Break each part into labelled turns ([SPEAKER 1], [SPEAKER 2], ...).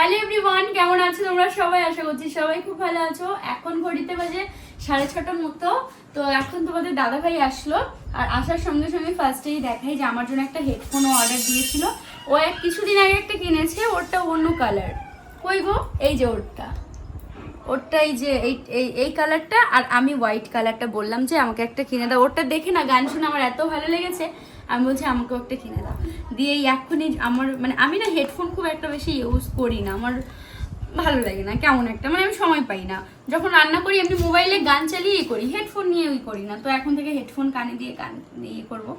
[SPEAKER 1] Hello everyone কেমন আছো তোমরা সবাই? আশা করছি সবাই খুব ভালো আছো। এখন ঘড়িতে বাজে সাড়ে ছটার মতো। তো এখন তোমাদের দাদা ভাই আসলো। আর আসার সঙ্গে সঙ্গে ফার্স্টেই দেখাই যে আমার জন্য একটা হেডফোনও অর্ডার দিয়েছিল। ও এক কিছুদিন আগে একটা কিনেছে, ওরটা অন্য কালার কই গো? এই যে ওরটা। ওরটা এই যে এই, এই- কালারটা আর আমি হোয়াইট কালারটা বললাম যে আমাকে একটা কিনে দাও। ওরটা দেখে না, গান শুনে আমার এত ভালো লেগেছে, আমি বলছি আমাকে একটা কিনে দাও। দিয়ে এক্ষুনি আমার মানে আমি না হেডফোন খুব একটা বেশি ইউজ করি না, আমার ভালো লাগে না, কেমন একটা মানে আমি সময় পাই না। যখন রান্না করি, এমনি মোবাইলে গান চালিয়েই করি হেডফোন নিয়ে ওই করি না, তো এখন থেকে হেডফোন কানে দিয়ে গান ইয়ে করব।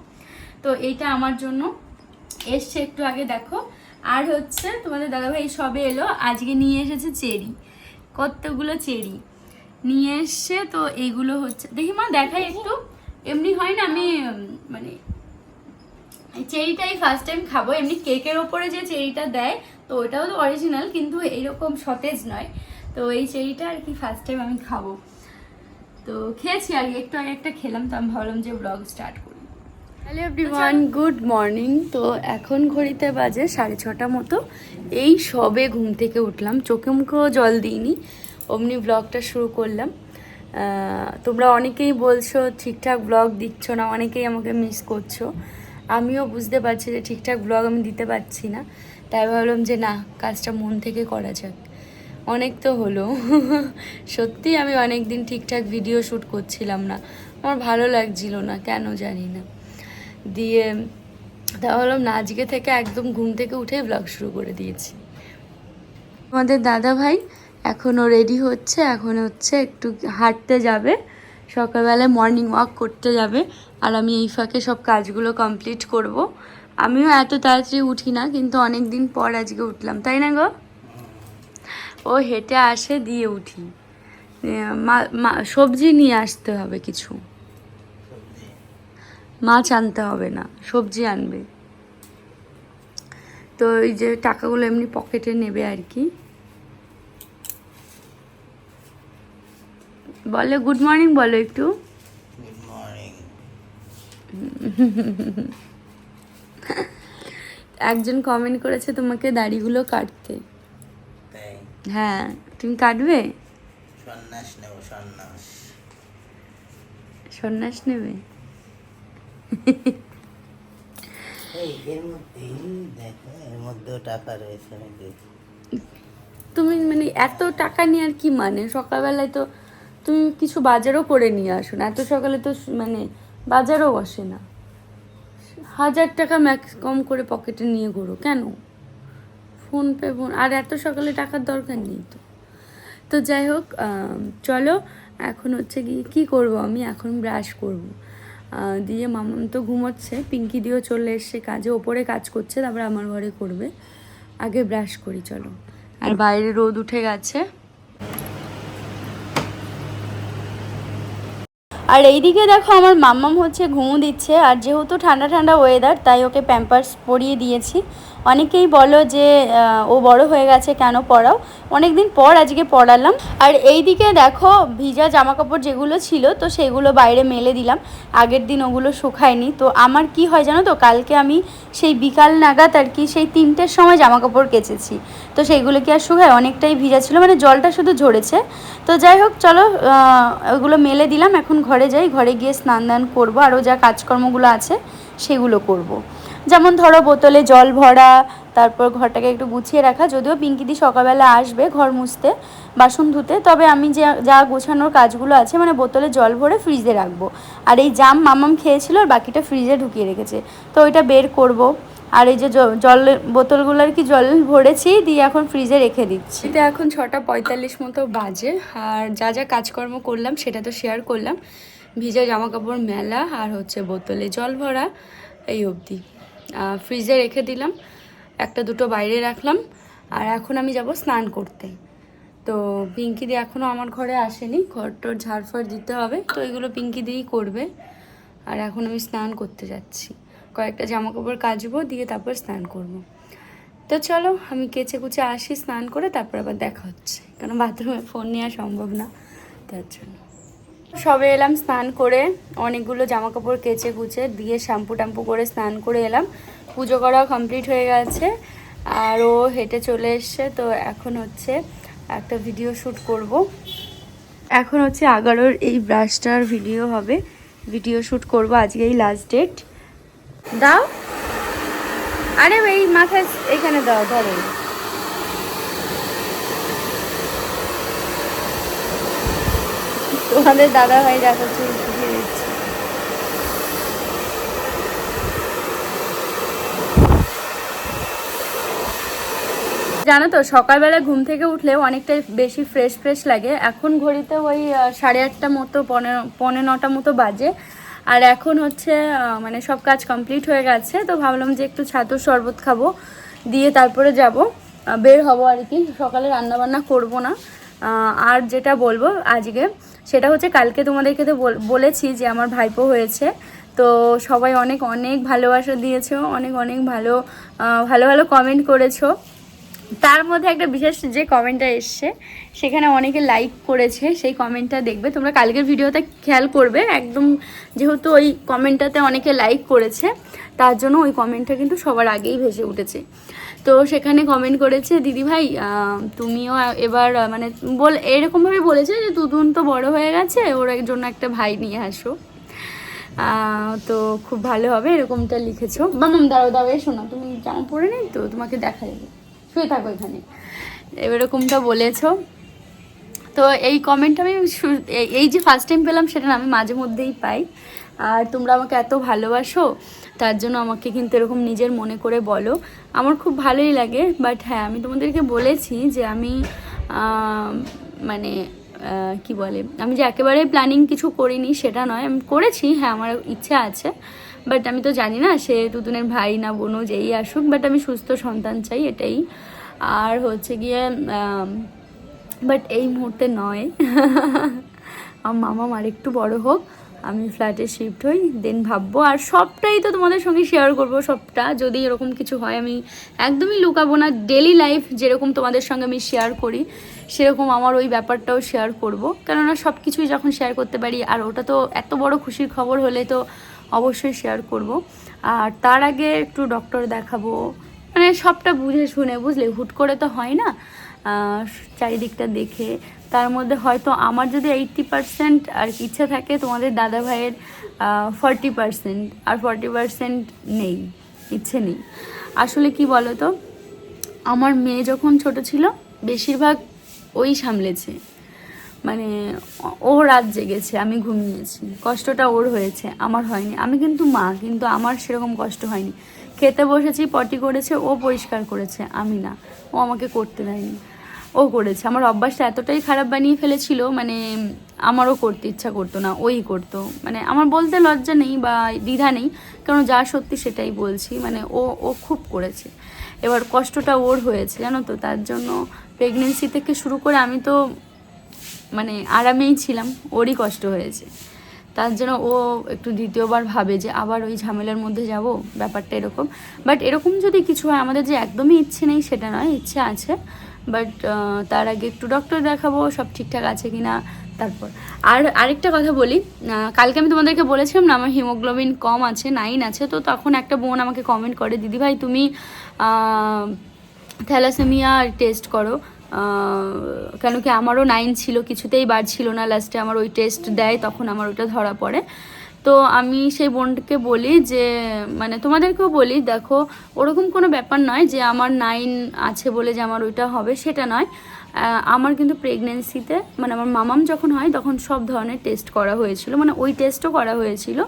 [SPEAKER 1] তো এইটা আমার জন্য। এসছে একটু আগে, দেখো। আর হচ্ছে তোমাদের দাদাভাই সবে এলো, আজকে নিয়ে এসেছে চেরি। কতগুলো চেরি? নিয়ে এসছে, তো এইগুলো হচ্ছে, দেখি মা দেখাই একটু। এমনি হয় না, আমি মানে চেরিটাই ফার্স্ট টাইম খাব। এমনি কেকের ওপরে যে চেরিটা দেয়, তো ওটাও তো অরিজিনাল কিন্তু এইরকম সতেজ নয়। তো এই চেরিটা আর কি ফার্স্ট টাইম আমি খাব। তো খেয়েছি আর একটু আগে একটা খেলাম, তো আমি ভাবলাম যে ব্লগ স্টার্ট করি। হ্যালো এভরিওয়ান গুড মর্নিং তো এখন ঘড়িতে বাজে সাড়ে ছটা মতো। এই সবে ঘুম থেকে উঠলাম। চোখে মুখেও জল দিইনি। অমনি ব্লগটা শুরু করলাম। তোমরা অনেকেই বলছো, ঠিকঠাক ব্লগ দিচ্ছ না, অনেকেই আমাকে মিস করছ। আমিও বুঝতে পারছি যে ঠিকঠাক ব্লগ আমি দিতে পারছি না। তাই ভাবলাম যে না, কাজটা মন থেকে করা যাক। অনেক তো হলো। সত্যি আমি অনেক দিন ঠিকঠাক ভিডিও শ্যুট করছিলাম না। আমার ভালো লাগছিল না, কেন জানি না। দিয়ে তা ভাবলাম না আজকে থেকে একদম ঘুম থেকে উঠে ব্লগ শুরু করে দিয়েছি। আমাদের দাদা ভাই এখনও রেডি হচ্ছে, এখন হচ্ছে একটু হাঁটতে যাবে। সকালবেলায় মর্নিং ওয়াক করতে যাবে আর আমি এই ফাঁকে সব কাজগুলো কমপ্লিট করব। আমিও এত তাড়াতাড়ি উঠি না, কিন্তু অনেক দিন পর আজকে উঠলাম, তাই না গো? ও হেঁটে আসে, দিয়ে উঠি। মা- সবজি নিয়ে আসতে হবে কিছু। মাছ আনতে হবে না সবজি আনবে। তো এই যে টাকাগুলো এমনি পকেটে নেবে আর কি। বলো গুড মর্নিং বলো একটু। একজন কমেন্ট করেছে তোমাকে দাড়িগুলো কাটতে। হ্যাঁ তুমি কাটবে?
[SPEAKER 2] সন্ন্যাস নেব সন্ন্যাস।
[SPEAKER 1] সন্ন্যাস নেবে? তুমি মানে এত টাকা নিয়ে আর কি মানে? সকালবেলায় তো তুমি কিছু বাজারও করে নিয়ে আসো না। এত সকালে তো মানে বাজারও বসে না। হাজার টাকা ম্যাক্স কম করে পকেটে নিয়ে ঘোরো। কেন? ফোন পে ফোন আর এত সকালে টাকার দরকার নেই তো। তো যাই হোক চলো, এখন হচ্ছে গিয়ে কী করব আমি? এখন ব্রাশ করব। দিয়ে মামাম তো ঘুমোচ্ছে, পিঙ্কি দিয়েও চলে এসছে কাজে, ওপরে কাজ করছে, তারপরে আমার ঘরে করবে। আগে ব্রাশ করি, চলো। আর বাইরে রোদ উঠে গেছে। আর এইদিকে দেখো আমার মাম্মাম হচ্ছে ঘুমো দিচ্ছে, আর যেহেতু ঠান্ডা ঠান্ডা ওয়েদার তাই ওকে প্যাম্পার্স পরিয়ে দিয়েছি। অনেকেই বলো যে ও বড় হয়ে গেছে, কেন পড়াও? অনেক দিন পর আজকে পড়ালাম। আর এই দিকে দেখো ভিজা জামা কাপড় যেগুলো ছিল, তো সেগুলো বাইরে মেলে দিলাম। আগের দিন ওগুলো শুকায়নি। তো আমার কি হয় জানো তো, কালকে আমি সেই বিকাল নাগাদ আর কি সেই তিনটের সময় জামা কাপড় কেচেছি। তো সেইগুলো কি আর শুকায়? অনেকটাই ভিজা ছিল মানে জলটা শুধু ঝরেছে। তো যাই হোক, চলো ওগুলো মেলে দিলাম। এখন ঘরে যাই, ঘরে গিয়ে স্নান দান করব, আরও যা কাজকর্মগুলো আছে সেগুলো করব। যেমন ধরো বোতলে জল ভরা, তারপর ঘরটাকে একটু গুছিয়ে রাখা, যদিও পিঙ্কিদি সকালবেলা আসবে ঘর মুছতে, বাসন ধুতে, তবে আমি যে, যা গোছানোর কাজগুলো আছে মানে বোতলে জল ভরে ফ্রিজে রাখব। আর এই জাম মামাম খেয়েছিল, আর বাকিটা ফ্রিজে ঢুকিয়ে রেখেছে। তো ওইটা বের করব। আর এই যে জল, বোতলগুলো আর কি জল ভরেছি, দিয়ে এখন ফ্রিজে রেখে দিচ্ছি। এটা এখন ছটা পঁয়তাল্লিশ মতো বাজে, আর যা যা কাজকর্ম করলাম, সেটা তো শেয়ার করলাম। ভিজা জামা কাপড় মেলা আর হচ্ছে বোতলে জল ভরা এই অবধি। ফ্রিজে রেখে দিলাম, একটা দুটো বাইরে রাখলাম, আর এখন আমি যাব স্নান করতে। তো পিঙ্কি দি এখনও আমার ঘরে আসেনি, ঘর টর ঝাড়ফাড় দিতে হবে, তো এগুলো পিঙ্কি দিয়েই করবে। আর এখন আমি স্নান করতে যাচ্ছি। কয়েকটা জামা কাপড় কাচবো, দিয়ে তারপর স্নান করব। তো চলো, আমি কেচে কুচে আসি স্নান করে, তারপর আবার দেখা হচ্ছে। কারণ বাথরুমে ফোন নেওয়া সম্ভব না, তার জন্য। সবে এলাম, স্নান করে অনেকগুলো জামা কাপড় কেচে কুচে দিয়ে শ্যাম্পু ট্যাম্পু করে স্নান করে এলাম। পুজো করা কমপ্লিট হয়ে গেছে, আর ও হেঁটে চলে এসছে, তো এখন হচ্ছে একটা ভিডিও শ্যুট করব। এখন হচ্ছে আগারোর এই ব্রাশটার ভিডিও হবে। ভিডিও শ্যুট করব আজকেই লাস্ট ডেট দাও। আরে, এই মাথায় এখানে দাও, ধরো। তোমাদের দাদা ভাই দেখো চুল জানো তো, সকালবেলা ঘুম থেকে উঠলে অনেকটাই বেশি ফ্রেশ ফ্রেশ লাগে। এখন ঘড়িতে ওই সাড়ে আটটা মতো পনেরো পনেরো নটা মতো বাজে। আর এখন হচ্ছে মানে সব কাজ কমপ্লিট হয়ে গেছে, তো ভাবলাম যে একটু ছাতুর শরবত খাব, দিয়ে তারপরে যাব। বের হব আর কি। সকালে রান্না বান্না করব না। আর যেটা বলব আজকে, সেটা হচ্ছে কালকে তোমাদেরকে তো বলেছি যে আমার ভাইপো হয়েছে। তো সবাই অনেক অনেক ভালোবাসা দিয়েছ, অনেক অনেক ভালো ভালো ভালো কমেন্ট করেছ। তার মধ্যে একটা বিশেষ যে কমেন্টটা এসছে, সেখানে অনেকে লাইক করেছে, সেই কমেন্টটা দেখবে। তোমরা কালকের ভিডিওতে খেয়াল করবে, একদম যেহেতু ওই কমেন্টটাতে অনেকে লাইক করেছে, তার জন্য ওই কমেন্টটা কিন্তু সবার আগেই ভেসে উঠেছে। তো সেখানে কমেন্ট করেছে, দিদি ভাই তুমিও এবার মানে বল এরকমভাবে বলেছে যে তুতুন তো বড় হয়ে গেছে, ওর জন্য একটা ভাই নিয়ে আসো। তো খুব ভালো হবে, এরকমটা লিখেছো। মামাম দাঁড়াও দাঁড়াও এসো না তুমি জামা পরে নেই তো? তোমাকে দেখা যাবে শুয়ে থাকো এখানে। এরকমটা বলেছ। তো এই কমেন্ট আমি এই- যে ফার্স্ট টাইম পেলাম সেটা আমি মাঝে মধ্যেই পাই। আর তোমরা আমাকে এত ভালোবাসো, তার জন্য আমাকে কিন্তু এরকম নিজের মনে করে বলো। আমার খুব ভালোই লাগে বাট হ্যাঁ আমি তোমাদেরকে বলেছি যে আমি মানে কি বলে, আমি যে একেবারে প্ল্যানিং কিছু করিনি সেটা নয়, আমি করেছি হ্যাঁ আমার ইচ্ছা আছে। বাট আমি তো জানি না সে তুতুনের ভাই না বোনও যেই আসুক, বাট আমি সুস্থ সন্তান চাই এটাই। আর হচ্ছে গিয়ে বাট এই মুহূর্তে নয়। আমার মামা আর একটু বড় হোক, আমি ফ্ল্যাটে শিফট হই, দেন ভাববো। আর সবটাই তো তোমাদের সঙ্গে শেয়ার করব, সবটা। যদি এরকম কিছু হয়, আমি একদমই লুকাবো না। ডেলি লাইফ যেরকম তোমাদের সঙ্গে আমি শেয়ার করি, সেরকম আমার ওই ব্যাপারটাও শেয়ার করব। কেননা সব কিছুই যখন শেয়ার করতে পারি, আর ওটা তো এত বড় খুশির খবর হলে তো অবশ্যই শেয়ার করব। আর তার আগে একটু ডক্টর দেখাবো। মানে সবটা বুঝে শুনে, বুঝলে? হুট করে তো হয় না চারিদিকটা দেখে। তার মধ্যে হয়তো আমার যদি এইট্টি পার্সেন্ট আর ইচ্ছে থাকে, তোমাদের দাদা ভাইয়ের ফর্টি পার্সেন্ট আর ফর্টি পার্সেন্ট নেই, ইচ্ছে নেই। আসলে কি বলো তো আমার মেয়ে যখন ছোট ছিল, বেশিরভাগ ওই সামলেছে। মানে ও- রাত জেগেছে, আমি ঘুমিয়েছি। কষ্টটা ওর হয়েছে, আমার হয়নি। আমি কিন্তু মা, কিন্তু আমার সেরকম কষ্ট হয়নি। খেতে বসেছি, পটি করেছে, ও পরিষ্কার করেছে, আমি না। ও আমাকে করতে দেয়নি। ও করেছে। আমার অভ্যাসটা এতটাই খারাপ বানিয়ে ফেলেছিল মানে আমারও করতে ইচ্ছা করতো না, ওই করতো। মানে আমার বলতে লজ্জা নেই বা দ্বিধা নেই, কারণ যা সত্যি সেটাই বলছি। মানে ও ও খুব করেছে। এবার কষ্টটা ওর হয়েছে, জানো তো? তার জন্য প্রেগনেন্সি থেকে শুরু করে আমি তো মানে আরামেই ছিলাম, ওরই কষ্ট হয়েছে। তার জন্য ও একটু দ্বিতীয়বার ভাবে যে আবার ওই ঝামেলার মধ্যে যাব, ব্যাপারটা এরকম। বাট এরকম যদি কিছু হয়, আমাদের যে একদমই ইচ্ছে নেই, সেটা নয়, ইচ্ছে আছে। বাট তার আগে একটু ডক্টর দেখাবো, সব ঠিকঠাক আছে কি না তারপর। আর আরেকটা কথা বলি কালকে আমি তোমাদেরকে বলেছিলাম না, আমার হিমোগ্লোবিন কম আছে নাইন আছে, তো তখন একটা বোন আমাকে কমেন্ট করে দিদিভাই তুমি থ্যালাসেমিয়া টেস্ট করো। কেন কি আমারও নাইন ছিল, কিছুতেই বাড়ছিল না। লাস্টে আমার ওই টেস্ট দেয়, তখন আমার ওটা ধরা পড়ে। তো আমি সেই বোনকে বলি যে মানে তোমাদেরকেও বলি, দেখো, ওরকম কোনো ব্যাপার নয় যে আমার নাইন আছে বলে যে আমার ওইটা হবে, সেটা নয়। আমার কিন্তু প্রেগনেন্সিতে মানে আমার মামাম যখন হয়, তখন সব ধরনের টেস্ট করা হয়েছিল। মানে ওই টেস্টও করা হয়েছিল।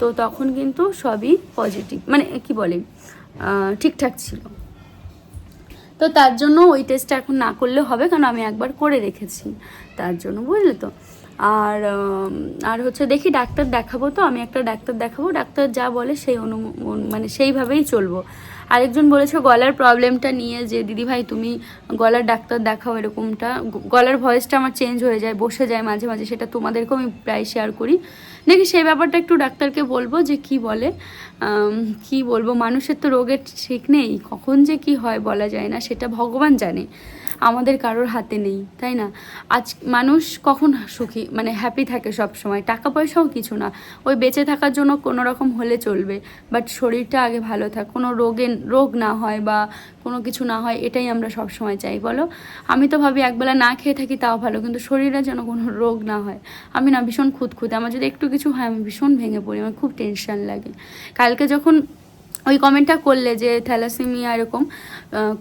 [SPEAKER 1] তো তখন কিন্তু সবই পজিটিভ মানে কি বলে ঠিকঠাক ছিল। তো তার জন্য ওই টেস্টটা এখন না করলে হবে, কারণ আমি একবার করে রেখেছি। তার জন্য, বুঝলে তো? আর আর হচ্ছে দেখি ডাক্তার দেখাবো তো, আমি একটা ডাক্তার দেখাবো, ডাক্তার যা বলে সেই অনু মানে সেইভাবেই চলবো। আরেকজন বলেছে গলার প্রবলেমটা নিয়ে যে, দিদি ভাই, তুমি গলার ডাক্তার দেখাও এরকমটা। গলার ভয়েসটা আমার চেঞ্জ হয়ে যায়, বসে যায় মাঝে মাঝে, সেটা তোমাদেরকেও আমি প্রায় শেয়ার করি। নাকি সেই ব্যাপারটা একটু ডাক্তারকে বলব যে, কি বলে? কি বলব? মানুষের তো রোগের ঠিক নেই, কখন যে কি হয় বলা যায় না, সেটা ভগবান জানে। আমাদের কারোর হাতে নেই, তাই না? আজ মানুষ কখন সুখী মানে হ্যাপি থাকে সব সময়। টাকা পয়সাও কিছু না। ওই বেঁচে থাকার জন্য কোনো রকম হলে চলবে। বাট শরীরটা আগে ভালো থাক। কোনো রোগে, রোগ না হয় বা কোনো কিছু না হয়, এটাই আমরা সব সময় চাই, বলো? আমি তো ভাবি একবেলা না খেয়ে থাকি তাও ভালো, কিন্তু শরীরে যেন কোনো রোগ না হয়। আমি না ভীষণ খুঁতখুঁতে। আমার যদি একটু কিছু হয়, আমি ভীষণ ভেঙে পড়ি। আমার খুব টেনশন লাগে। কালকে যখন ওই কমেন্টটা করলে যে থ্যালাসেমিয়া এরকম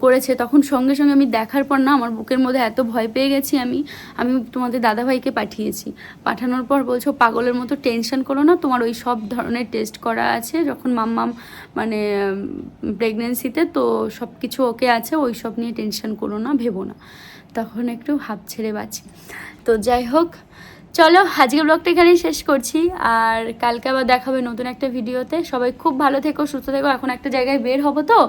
[SPEAKER 1] করেছে, তখন সঙ্গে সঙ্গে আমি দেখার পর না আমার বুকের মধ্যে এত ভয় পেয়ে গেছি আমি আমি তোমাদের দাদাভাইকে পাঠিয়েছি। পাঠানোর পর বলছো, পাগলের মতো টেনশন করো না, তোমার ওই সব ধরনের টেস্ট করা আছে, যখন মাম্মাম মানে প্রেগনেন্সিতে তো সব কিছু ওকে আছে, ওই সব নিয়ে টেনশন করো না, ভেবো না। তখন একটু হাফ ছেড়ে বাঁচি। তো যাই হোক চলো আজকে ব্লগটা এখানেই শেষ করছি। আর কালকে আবার দেখাবে নতুন একটা ভিডিওতে। সবাই খুব ভালো থেকো, সুস্থ থেকো। এখন একটা জায়গায় বের হব তো,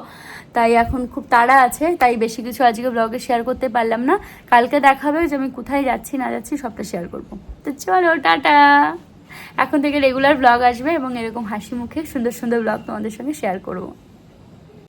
[SPEAKER 1] তাই এখন খুব তাড়া আছে। তাই বেশি কিছু আজকে ব্লগে শেয়ার করতে পারলাম না। কালকে দেখাবে যে আমি কোথায় যাচ্ছি, না যাচ্ছি, সবটা শেয়ার করব। তো চলো, টাটা! এখন থেকে রেগুলার ব্লগ আসবে এবং এরকম হাসি মুখে সুন্দর সুন্দর ব্লগ তোমাদের সঙ্গে শেয়ার করব।